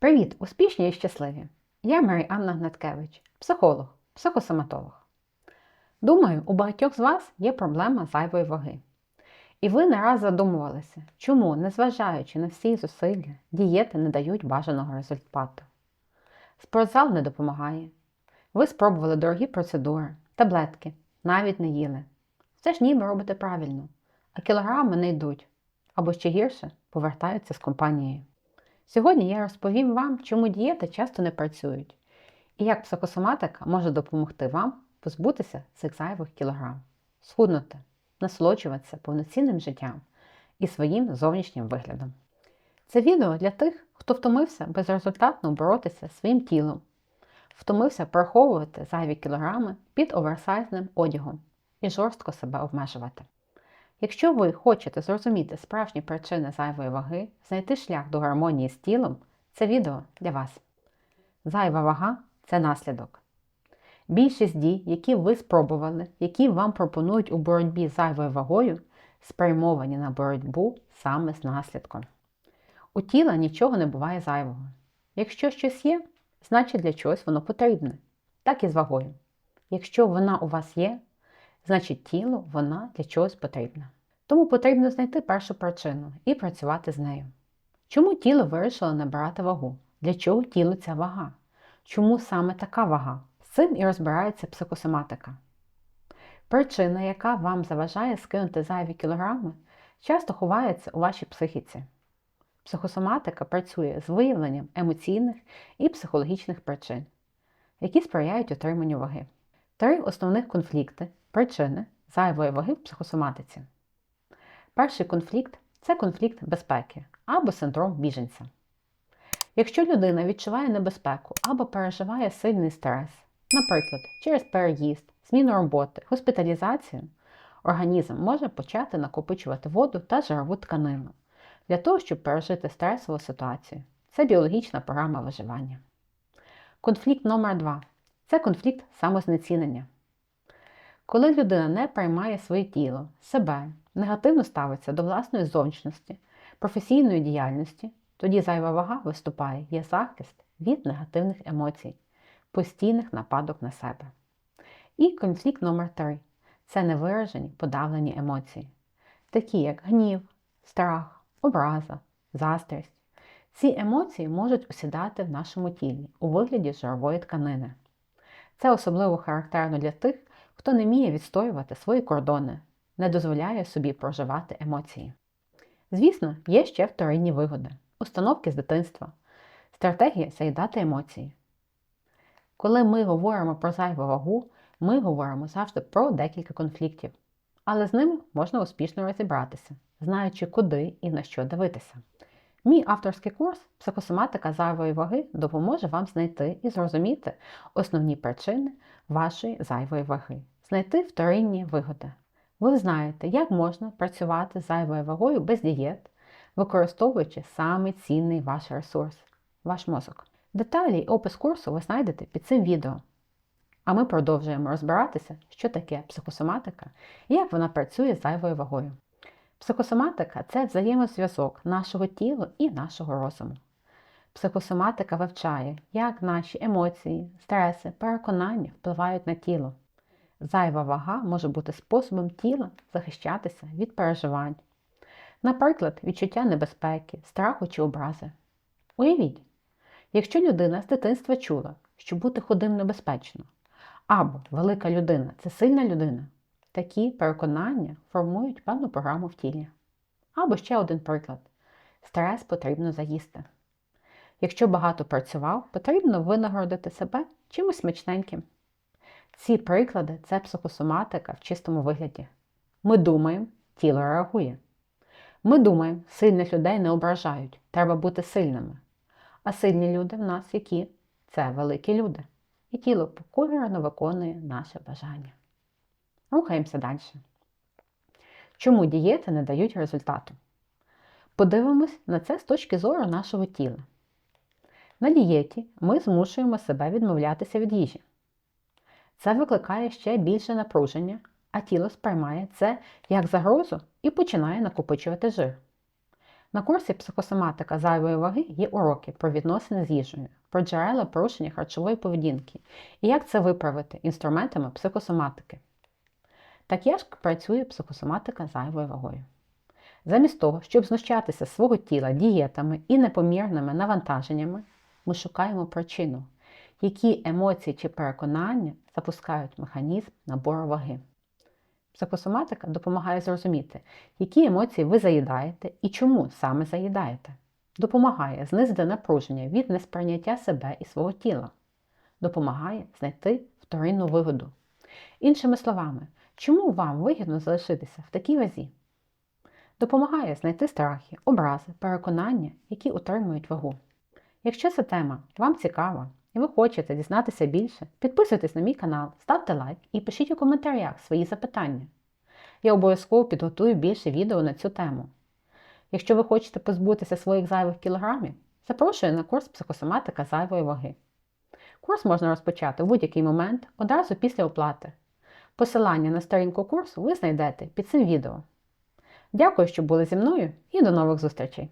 Привіт, успішні і щасливі! Я Марі Анна Гнаткевич, психолог, психосоматолог. Думаю, у багатьох з вас є проблема зайвої ваги. І ви не раз задумувалися, чому, незважаючи на всі зусилля, дієти не дають бажаного результату. Спортзал не допомагає. Ви спробували дорогі процедури, таблетки, навіть не їли. Все ж ніби робите правильно, а кілограми не йдуть, або ще гірше повертаються з компанією. Сьогодні я розповім вам, чому дієти часто не працюють, і як психосоматика може допомогти вам позбутися цих зайвих кілограм, схуднути, насолоджуватися повноцінним життям і своїм зовнішнім виглядом. Це відео для тих, хто втомився безрезультатно боротися своїм тілом, втомився приховувати зайві кілограми під оверсайзним одягом і жорстко себе обмежувати. Якщо ви хочете зрозуміти справжні причини зайвої ваги, знайти шлях до гармонії з тілом, це відео для вас. Зайва вага це наслідок. Більшість дій, які ви спробували, які вам пропонують у боротьбі з зайвою вагою, спрямовані на боротьбу саме з наслідком. У тіла нічого не буває зайвого. Якщо щось є, значить для чогось воно потрібне. Так і з вагою. Якщо вона у вас є, значить тілу вона для чогось потрібна. Тому потрібно знайти першу причину і працювати з нею. Чому тіло вирішило набирати вагу? Для чого тілу ця вага? Чому саме така вага? З цим і розбирається психосоматика. Причина, яка вам заважає скинути зайві кілограми, часто ховається у вашій психіці. Психосоматика працює з виявленням емоційних і психологічних причин, які сприяють отриманню ваги. Три основних конфлікти причини зайвої ваги в психосоматиці. Перший конфлікт це конфлікт безпеки або синдром біженця. Якщо людина відчуває небезпеку або переживає сильний стрес, наприклад, через переїзд, зміну роботи, госпіталізацію, організм може почати накопичувати воду та жирову тканину для того, щоб пережити стресову ситуацію. Це біологічна програма виживання. Конфлікт номер 2 це конфлікт самознецінення. Коли людина не приймає своє тіло, себе, негативно ставиться до власної зовнішності, професійної діяльності, тоді зайва вага виступає є захист від негативних емоцій, постійних нападок на себе. І конфлікт номер 3 це невиражені подавлені емоції, такі як гнів, страх, образа, застрість. Ці емоції можуть усідати в нашому тілі у вигляді жирової тканини. Це особливо характерно для тих, хто не вміє відстоювати свої кордони, не дозволяє собі проживати емоції. Звісно, є ще вторинні вигоди, установки з дитинства, стратегія заїдати емоції. Коли ми говоримо про зайву вагу, ми говоримо завжди про декілька конфліктів, але з ними можна успішно розібратися, знаючи, куди і на що дивитися. Мій авторський курс Психосоматика зайвої ваги допоможе вам знайти і зрозуміти основні причини вашої зайвої ваги, знайти вторинні вигоди. Ви знаєте, як можна працювати зайвою вагою без дієт, використовуючи саме цінний ваш ресурс ваш мозок. Деталі і опис курсу ви знайдете під цим відео. А ми продовжуємо розбиратися, що таке психосоматика і як вона працює з зайвою вагою. Психосоматика це взаємозв'язок нашого тіла і нашого розуму. Психосоматика вивчає, як наші емоції, стреси, переконання впливають на тіло. Зайва вага може бути способом тіла захищатися від переживань, наприклад, відчуття небезпеки, страху чи образи. Уявіть, якщо людина з дитинства чула, що бути худим небезпечно, або велика людина це сильна людина, такі переконання формують певну програму в тілі. Або ще один приклад: стрес потрібно заїсти. Якщо багато працював, потрібно винагородити себе чимось смачненьким. Ці приклади це психосоматика в чистому вигляді. Ми думаємо, тіло реагує. Ми думаємо, сильних людей не ображають, треба бути сильними. А сильні люди в нас які? Це великі люди. І тіло покорно виконує наше бажання. Рухаємося далі. Чому дієти не дають результату? Подивимось на це з точки зору нашого тіла. На дієті ми змушуємо себе відмовлятися від їжі. Це викликає ще більше напруження, а тіло сприймає це як загрозу і починає накопичувати жир. На курсі психосоматика зайвої ваги є уроки про відносини з їжею, про джерела порушення харчової поведінки і як це виправити інструментами психосоматики. Так як працює психосоматика зайвою вагою. Замість того, щоб знущатися свого тіла дієтами і непомірними навантаженнями, ми шукаємо причину, які емоції чи переконання запускають механізм набору ваги. Психосоматика допомагає зрозуміти, які емоції ви заїдаєте і чому саме заїдаєте. Допомагає знизити напруження від несприйняття себе і свого тіла. Допомагає знайти вторинну вигоду. Іншими словами, чому вам вигідно залишитися в такій вазі? Допомагає знайти страхи, образи, переконання, які утримують вагу. Якщо ця тема вам цікава і ви хочете дізнатися більше, підписуйтесь на мій канал, ставте лайк і пишіть у коментарях свої запитання. Я обов'язково підготую більше відео на цю тему. Якщо ви хочете позбутися своїх зайвих кілограмів, запрошую на курс психосоматика зайвої ваги. Курс можна розпочати в будь-який момент одразу після оплати. Посилання на сторінку курсу ви знайдете під цим відео. Дякую, що були зі мною і до нових зустрічей!